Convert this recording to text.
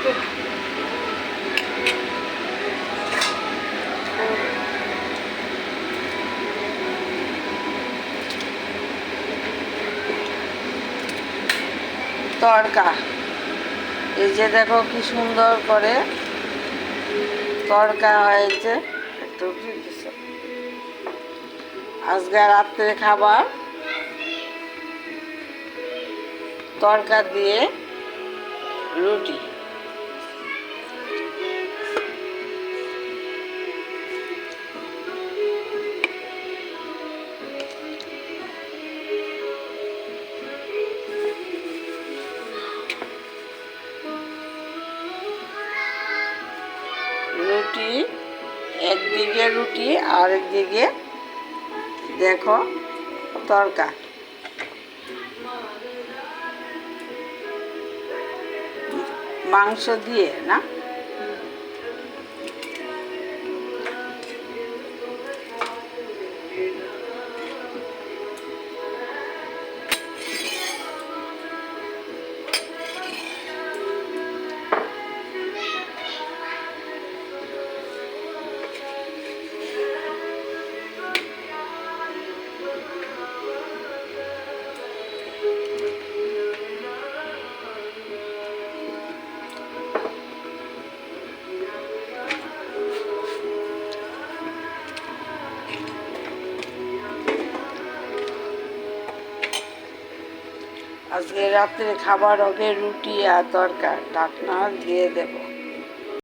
তড়কা এই যে দেখো কি সুন্দর করে তড়কা হয়েছে। আজকে রাত্রে খাবার। তড়কা দিয়ে রুটি। রুটি একদিকে রুটি আর একদিকে দেখো তরকা। মাংস দিয়ে না? আজকে রাত্রে খাবার হবে রুটি আর তরকার। ডাকনা দিয়ে দেবো।